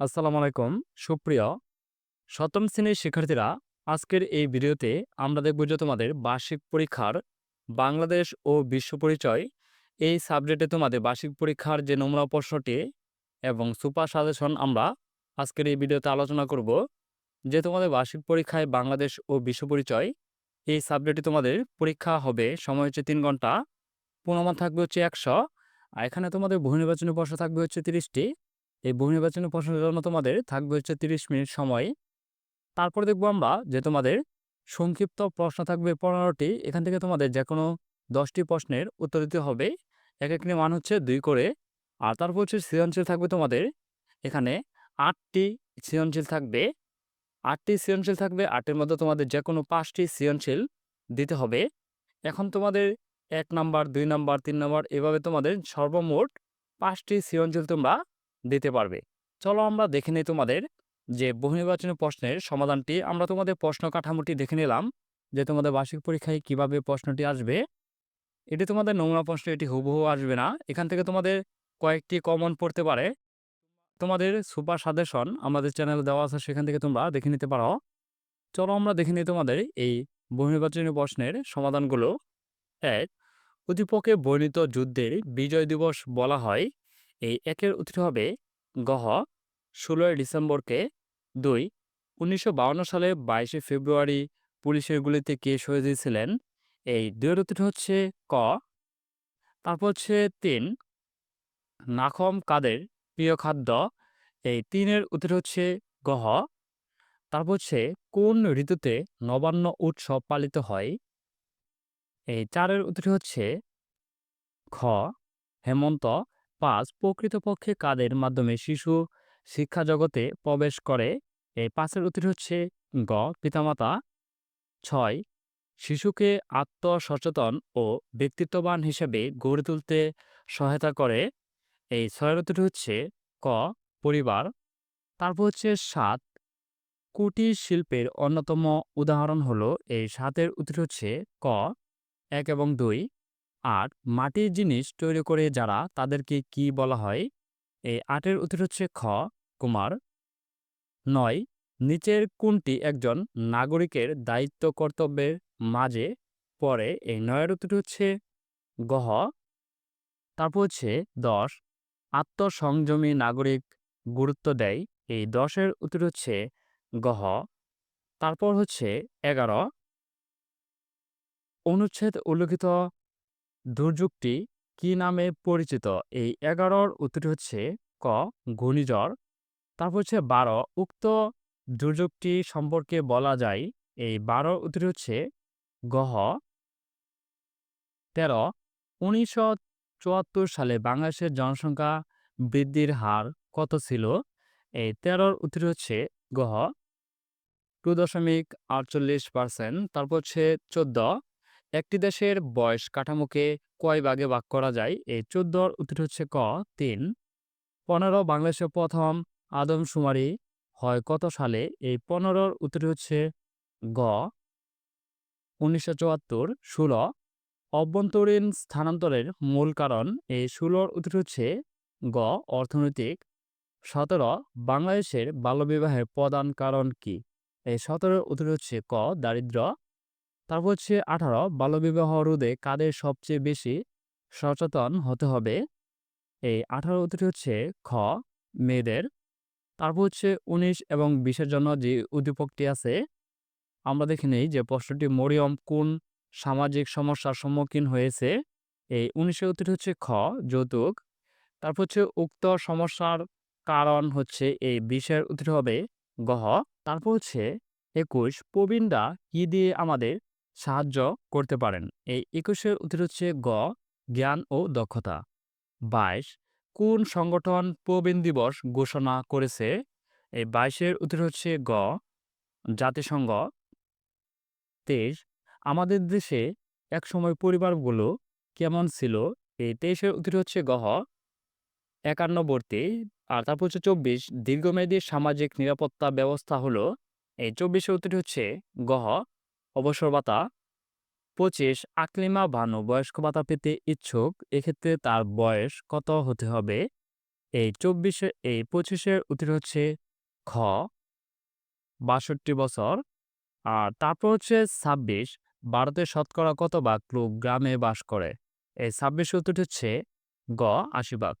আসসালামু আলাইকুম। সুপ্রিয় সপ্তম শ্রেণির শিক্ষার্থীরা, আজকের এই ভিডিওতে আমরা দেখব যে তোমাদের বার্ষিক পরীক্ষার বাংলাদেশ ও বিশ্ব পরিচয়। এই সাবজেক্টে তোমাদের বার্ষিক পরীক্ষার যে নমুনা প্রশ্নটি এবং সুপার সাজেশন আমরা আজকের এই ভিডিওতে আলোচনা করব যে তোমাদের বার্ষিক পরীক্ষায় বাংলাদেশ ও বিশ্ব পরিচয়। এই সাবজেক্টে তোমাদের পরীক্ষা হবে, সময় হচ্ছে তিন ঘণ্টা। পুনমান থাকবে হচ্ছে একশো। এখানে তোমাদের বহু নির্বাচনী প্রশ্ন থাকবে হচ্ছে তিরিশটি। এই বহু নির্বাচনী প্রশ্নের জন্য তোমাদের থাকবে হচ্ছে তিরিশ মিনিট সময়। তারপর দেখব আমরা যে তোমাদের সংক্ষিপ্ত প্রশ্ন থাকবে পনেরোটি, এখান থেকে তোমাদের যে কোনো দশটি প্রশ্নের উত্তর দিতে হবে। এক একটি মান হচ্ছে দুই করে। আর তারপর হচ্ছে সৃজনশীল থাকবে তোমাদের এখানে আটটি সৃজনশীল থাকবে। আটটি সৃজনশীল থাকবে, আটের মধ্যে তোমাদের যে কোনো পাঁচটি সৃজনশীল দিতে হবে। এখন তোমাদের এক নাম্বার, দুই নাম্বার, তিন নাম্বার, এভাবে তোমাদের সর্বমোট পাঁচটি সৃজনশীল তোমরা দিতে পারবে। চলো আমরা দেখে নিই তোমাদের যে বহু নির্বাচনী প্রশ্নের সমাধানটি। আমরা তোমাদের প্রশ্ন কাঠামোটি দেখে নিলাম যে তোমাদের বার্ষিক পরীক্ষায় কীভাবে প্রশ্নটি আসবে। এটি তোমাদের নমুনা প্রশ্ন, এটি হুবহু আসবে না। এখান থেকে তোমাদের কয়েকটি কমন পড়তে পারে। তোমাদের সুপার সাজেশন আমাদের চ্যানেলে দেওয়া আছে, সেখান থেকে তোমরা দেখে নিতে পারো। চলো আমরা দেখে নিই তোমাদের এই বহু নির্বাচনী প্রশ্নের সমাধানগুলো। এক উদ্দীপকে বর্ণিত যুদ্ধের বিজয় দিবস বলা হয়। এই একের উত্তর হবে গহ ষোলোই ডিসেম্বরকে দুই, উনিশশো সালে বাইশে ফেব্রুয়ারি পুলিশের গুলিতে কে শহীদ দিয়েছিলেন এই দুয়ের উত্তর হচ্ছে ক। তারপর হচ্ছে তিন, নাখম কাদের প্রিয় খাদ্য? এই তিনের উত্তর হচ্ছে গহ তারপর হচ্ছে কোন ঋতুতে নবান্ন উৎসব পালিত হয়? এই চারের উত্তর হচ্ছে খ, হেমন্ত। পাঁচ প্রকৃতপক্ষে কাদের মাধ্যমে শিশু শিক্ষা জগতে প্রবেশ করে। এই পাঁচের উত্তর হচ্ছে গ, পিতামাতা। ছয়, শিশুকে আত্মসচেতন ও ব্যক্তিত্ববান হিসেবে গড়ে তুলতে সহায়তা করে। এই ছয়ের উত্তর হচ্ছে ক, পরিবার। তারপর হচ্ছে সাত, কুটির শিল্পের অন্যতম উদাহরণ হলো। এই সাতের উত্তর হচ্ছে ক, এক এবং দুই। আট মাটির জিনিস তৈরি করে যারা, তাদেরকে কি বলা হয়? এই আটের উত্তর হচ্ছে খ, কুমার। নয়, নিচের কোনটি একজন নাগরিকের দায়িত্ব কর্তব্যের মাঝে? পরে এই নয়ের উত্তর হচ্ছে গহ তারপর হচ্ছে দশ, আত্মসংযমী নাগরিক গুরুত্ব দেয়। এই দশের উত্তর হচ্ছে গহ তারপর হচ্ছে এগারো। অনুচ্ছেদ উল্লেখিত দুর্যোগটি কি নামে পরিচিত? এই এগারোর উত্তর হচ্ছে ক, ঘূর্ণিঝড়। তারপর হচ্ছে বারো, উক্ত দুর্যোগটি সম্পর্কে বলা যায়। এই বারোর উত্তর হচ্ছে গহ। তেরো, উনিশশো চুয়াত্তর সালে বাংলাদেশের জনসংখ্যা বৃদ্ধির হার কত ছিল? এই তেরোর উত্তর হচ্ছে গহ। টু দশমিক আটচল্লিশ পার্সেন্ট। তারপর হচ্ছে চোদ্দ একটি দেশের বয়স কাঠামোকে কয় ভাগে ভাগ করা যায়? এই চোদ্দর উত্তর হচ্ছে ক, তিন। পনেরো বাংলাদেশের প্রথম আদমশুমারি হয় কত সালে? এই পনেরোর উত্তর হচ্ছে গ। উনিশশো চুয়াত্তর, ষোলো। অভ্যন্তরীণ স্থানান্তরের মূল কারণ এই ষোলোর উত্তর হচ্ছে গ, অর্থনৈতিক। সতেরো, বাংলাদেশের বাল্যবিবাহের প্রধান কারণ কি? এই সতেরোর উত্তর হচ্ছে ক, দারিদ্র। তারপর হচ্ছে আঠারো, বাল্যবিবাহ রোধে কাদের সবচেয়ে বেশি সচেতন হতে হবে? এই আঠারো উত্তরটি হচ্ছে খ, মেয়েদের। তারপর হচ্ছে উনিশ এবং বিশের জন্য যে উদ্দীপকটি আছে, আমরা দেখে নেই যে প্রশ্নটি মরিয়ম কোন সামাজিক সমস্যার সম্মুখীন হয়েছে। এই উনিশের উত্তরটি হচ্ছে খ, যৌতুক। তারপর হচ্ছে উক্ত সমস্যার কারণ হচ্ছে এই বিশের উত্তর হবে গহ তারপর হচ্ছে একুশ, প্রবীণরা কি দিয়ে আমাদের সাহায্য করতে পারেন। এই একুশের উত্তর হচ্ছে গ, জ্ঞান ও দক্ষতা। বাইশ, কোন সংগঠন প্রবীণ দিবস ঘোষণা করেছে? এই বাইশের উত্তর হচ্ছে গ, জাতিসংঘ। তেইশ, আমাদের দেশে একসময় পরিবারগুলো কেমন ছিল? এই তেইশের উত্তর হচ্ছে গহ একান্নবর্তী। আর তারপর হচ্ছে চব্বিশ, দীর্ঘমেয়াদী সামাজিক নিরাপত্তা ব্যবস্থা হলো। এই চব্বিশের উত্তরটি হচ্ছে গহ অবসর ভাতা পঁচিশ, আকলিমা ভানু বয়স্ক ভাতা পেতে ইচ্ছুক, এক্ষেত্রে তার বয়স কত হতে হবে? এই চব্বিশে, এই পঁচিশের উত্তর হচ্ছে খ, বাষট্টি বছর। আর তারপর হচ্ছে ছাব্বিশ, ভারতের শতকরা কত ভাগ লোক গ্রামে বাস করে? এই ছাব্বিশ উত্তরটি হচ্ছে গ, আশি ভাগ।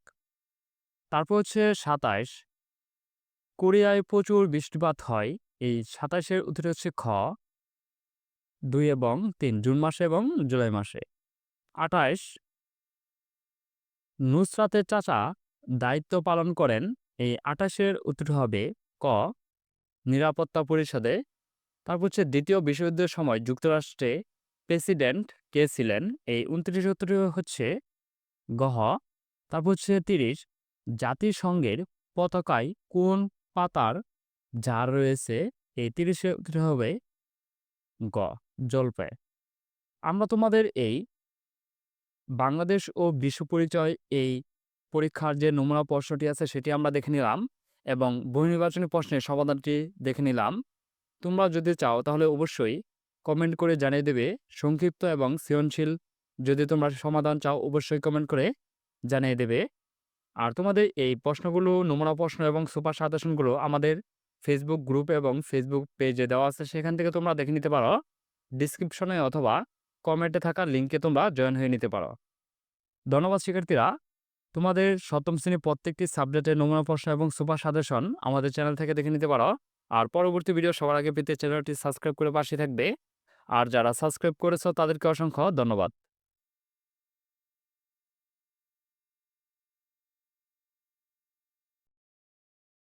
তারপর হচ্ছে সাতাইশ, কোরিয়ায় প্রচুর বৃষ্টিপাত হয়। এই সাতাশের উত্তর হচ্ছে খ দুই এবং তিন, জুন মাসে এবং জুলাই মাসে। আঠাইশ নুসরাতের চাচা দায়িত্ব পালন করেন। এই আঠাশের উত্তর হবে ক, নিরাপত্তা পরিষদে। তারপর হচ্ছে দ্বিতীয় বিশ্বযুদ্ধের সময় যুক্তরাষ্ট্রে প্রেসিডেন্ট কে ছিলেন? এই উনত্রিশ উত্তর হচ্ছে গহ তারপর হচ্ছে তিরিশ। জাতিসংঘের পতাকায় কোন পাতার যার রয়েছে? এই তিরিশে উত্তর হবে গ, জলপাই। আমরা তোমাদের এই বাংলাদেশ ও বিশ্ব পরিচয় এই পরীক্ষার যে নমুনা প্রশ্নটি আছে সেটি আমরা দেখে নিলাম এবং বহুনির্বাচনী প্রশ্নের সমাধানটি দেখে নিলাম। তোমরা যদি চাও তাহলে অবশ্যই কমেন্ট করে জানিয়ে দেবে, সংক্ষিপ্ত এবং সৃজনশীল। যদি তোমরা সমাধান চাও অবশ্যই কমেন্ট করে জানিয়ে দেবে। আর তোমাদের এই প্রশ্নগুলো, নমুনা প্রশ্ন এবং সুপার সাজেশনগুলো আমাদের ফেসবুক গ্রুপ এবং ফেসবুক পেজে দেওয়া আছে, সেখান থেকে তোমরা দেখে নিতে পারো। ডিসক্রিপশনে অথবা কমেন্টে থাকা লিঙ্কে তোমরা জয়েন হয়ে নিতে পারো। ধন্যবাদ শিক্ষার্থীরা। তোমাদের সপ্তম শ্রেণির প্রত্যেকটি সাবজেক্টের নমুনা প্রশ্ন এবং সুপার সাজেশন আমাদের চ্যানেল থেকে দেখে নিতে পারো। আর পরবর্তী ভিডিও সবার আগে পেতে চ্যানেলটি সাবস্ক্রাইব করে পাশে থাকবে। আর যারা সাবস্ক্রাইব করেছ তাদেরকে অসংখ্য ধন্যবাদ।